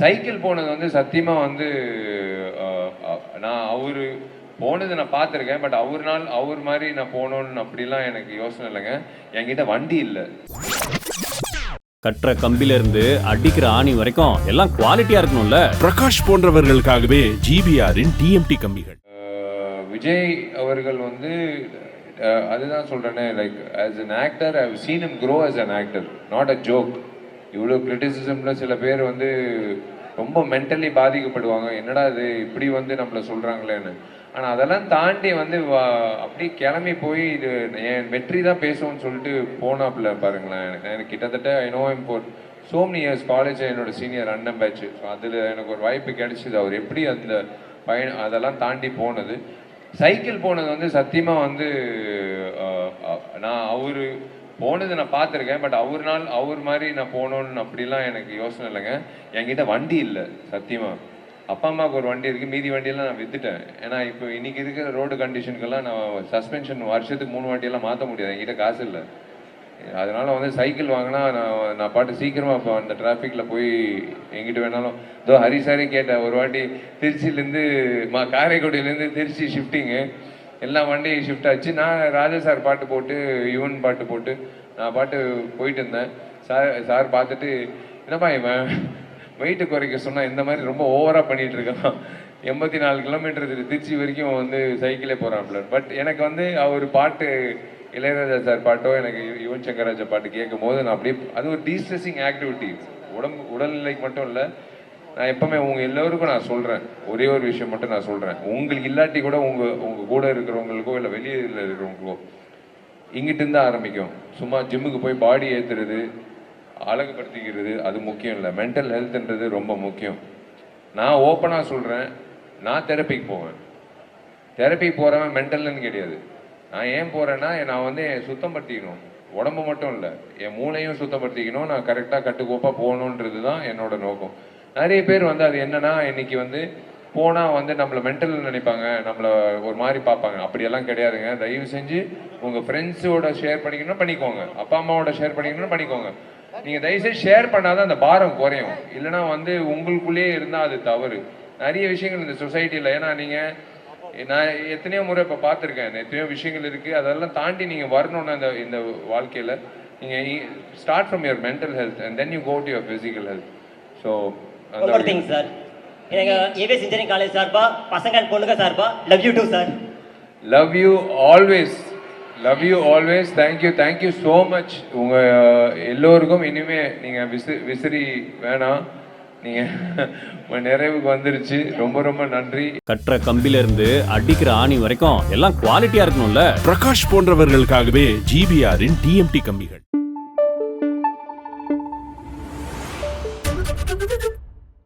Cycle போனது வந்து சத்தியமாக வந்து நான் அவரு போனது நான் பார்த்துருக்கேன் பட் அவர் நாள் அவர் மாதிரி நான் போகணுன்னு அப்படிலாம் எனக்கு யோசனை இல்லைங்க. என்கிட்ட வண்டி இல்லை. கட்டுற கம்பில இருந்து அடிக்கிற ஆணி வரைக்கும் எல்லாம் குவாலிட்டியா இருக்கணும்ல. பிரகாஷ் போன்றவர்களுக்காகவே ஜிபிஆரின் டிஎம்டி கம்பிகள். விஜய் அவர்கள் வந்து அதுதான் சொல்கிறேனே like as an actor I seen him grow as an actor not a joke இவ்வளோ கிரிட்டிசிசமில் சில பேர் வந்து ரொம்ப மென்டலி பாதிக்கப்படுவாங்க. என்னடா இது இப்படி வந்து நம்மளை சொல்கிறாங்களேன்னு ஆனால் அதெல்லாம் தாண்டி வந்து வா- அப்படியே கிளம்பி போய் இது என் வெற்றி தான் பேசுவோம்னு சொல்லிட்டு போனாப்புல பாருங்களேன். எனக்கு கிட்டத்தட்ட I know um four so years college என்னோட சீனியர் அண்ணன் பேட்ச் ஸோ அதில் எனக்கு ஒரு வாய்ப்பு கிடைச்சிது. அவர் எப்படி அந்த பயணம் அதெல்லாம் தாண்டி போனது. சைக்கிள் போனது வந்து சத்தியமாக வந்து நான் அவர் போனது நான் பார்த்துருக்கேன் பட் அவர் நாள் அவர் மாதிரி நான் போகணுன்னு அப்படிலாம் எனக்கு யோசனை இல்லைங்க. என்கிட்ட வண்டி இல்லை சத்தியமாக அப்பா அம்மாவுக்கு ஒரு வண்டி இருக்குது மீதி வண்டியெல்லாம் நான் வித்துட்டேன். ஏன்னா இப்போ இன்றைக்கி இருக்கிற ரோடு கண்டிஷனுக்கெல்லாம் நான் சஸ்பென்ஷன் வருஷத்துக்கு மூணு வண்டியெல்லாம் மாற்ற முடியாது என்கிட்ட காசு இல்லை. அதனால் வந்து சைக்கிள் வாங்கினா நான் நான் பாட்டு சீக்கிரமாக இப்போ அந்த டிராஃபிக்கில் போய் எங்கிட்ட வேணாலும். இதோ ஹரிசாரே கேட்டேன் ஒரு வாட்டி திருச்சியிலேருந்து மா காரைக்குடியிலேருந்து திருச்சி ஷிஃப்டிங்கு எல்லா வண்டியும் ஷிஃப்ட் ஆச்சு. நான் ராஜா சார் பாட்டு போட்டு யுவன் பாட்டு போட்டு நான் பாட்டு போயிட்டு இருந்தேன். சார் சார் பார்த்துட்டு என்னப்பா இவன்? வெயிட்டு குறைக்க சொன்னால் இந்த மாதிரி ரொம்ப ஓவராக பண்ணிகிட்டு இருக்கான். எண்பத்தி நாலு கிலோமீட்டர் திருச்சி வரைக்கும் வந்து சைக்கிளே போறான் பட் எனக்கு வந்து அவர் பாட்டு இளையராஜா சார் பாட்டோ எனக்கு யுவன் சங்கராஜா பாட்டு கேட்கும் போது நான் அப்படியே அது ஒரு டீஸ்ட்ரெஸிங் ஆக்டிவிட்டி உடம்பு உடல்நிலைக்கு மட்டும் இல்லை நான் எப்பவுமே உங்க எல்லோருக்கும் நான் சொல்றேன். ஒரே ஒரு விஷயம் மட்டும் நான் சொல்றேன். உங்களுக்கு இல்லாட்டி கூட உங்க உங்க கூட இருக்கிறவங்களுக்கோ இல்லை வெளியில் இருக்கிறவங்களுக்கோ இங்கிட்டு இருந்து ஆரம்பிக்கும். சும்மா ஜிம்முக்கு போய் பாடி ஏத்துறது அழகுபடுத்திக்கிறது அது முக்கியம் இல்லை. மென்டல் ஹெல்த்ன்றது ரொம்ப முக்கியம். நான் ஓப்பனாக சொல்கிறேன் நான் தெரப்பிக்கு போவேன். தெரப்பிக்கு போகிறவன் மென்டல்னு கிடையாது. நான் ஏன் போகிறேன்னா நான் வந்து என் சுத்தப்படுத்திக்கணும் உடம்பு மட்டும் இல்லை. என் மூளையும் சுத்தப்படுத்திக்கணும் நான் கரெக்டாக கட்டுக்கோப்பாக போகணுன்றது தான் என்னோட நோக்கம். நிறைய பேர் வந்து அது என்னன்னா இன்னைக்கு வந்து போனால் வந்து நம்மளை மென்டல் நினைப்பாங்க. நம்மளை ஒரு மாதிரி பார்ப்பாங்க. அப்படியெல்லாம் கிடையாதுங்க. தயவு செஞ்சு உங்கள் ஃப்ரெண்ட்ஸோட ஷேர் பண்ணிக்கணும்னா பண்ணிக்கோங்க. அப்பா அம்மாவோட ஷேர் பண்ணிக்கணும்னா பண்ணிக்கோங்க. நீங்கள் தயவுசெய்து ஷேர் பண்ணாதான் அந்த பாரம் குறையும். இல்லைன்னா வந்து உங்களுக்குள்ளேயே இருந்தால் அது தவறு. நிறைய விஷயங்கள் இந்த சொசைட்டியில் ஏன்னா நீங்கள் நான் எத்தனையோ முறை இப்போ பார்த்துருக்கேன். எத்தனையோ விஷயங்கள் இருக்குது அதெல்லாம் தாண்டி நீங்கள் வரணும்னு அந்த இந்த வாழ்க்கையில் நீங்கள் start from your mental health and then you go to your physical health so one more thing sir எங்க ஏவிஎஸ் இன்ஜினியரிங் காலேஜ் சார்பா பசங்க and பொண்ணுங்க சார்பா love you too sir love you always love you always thank you thank you so much உங்க எல்லோருக்கும் இனிமே நீங்க விசி விசிறி வேணாம். நீங்க உங்க நிறைவுக்கு வந்துருச்சு. ரொம்ப ரொம்ப நன்றி. கட்டுற கம்பில இருந்து அடிக்கிற ஆணி வரைக்கும் எல்லாம் குவாலிட்டியா இருக்கணும்ல. பிரகாஷ் போன்றவர்களுக்காகவே ஜிபிஆரின் டிஎம்டி கம்பிகள்.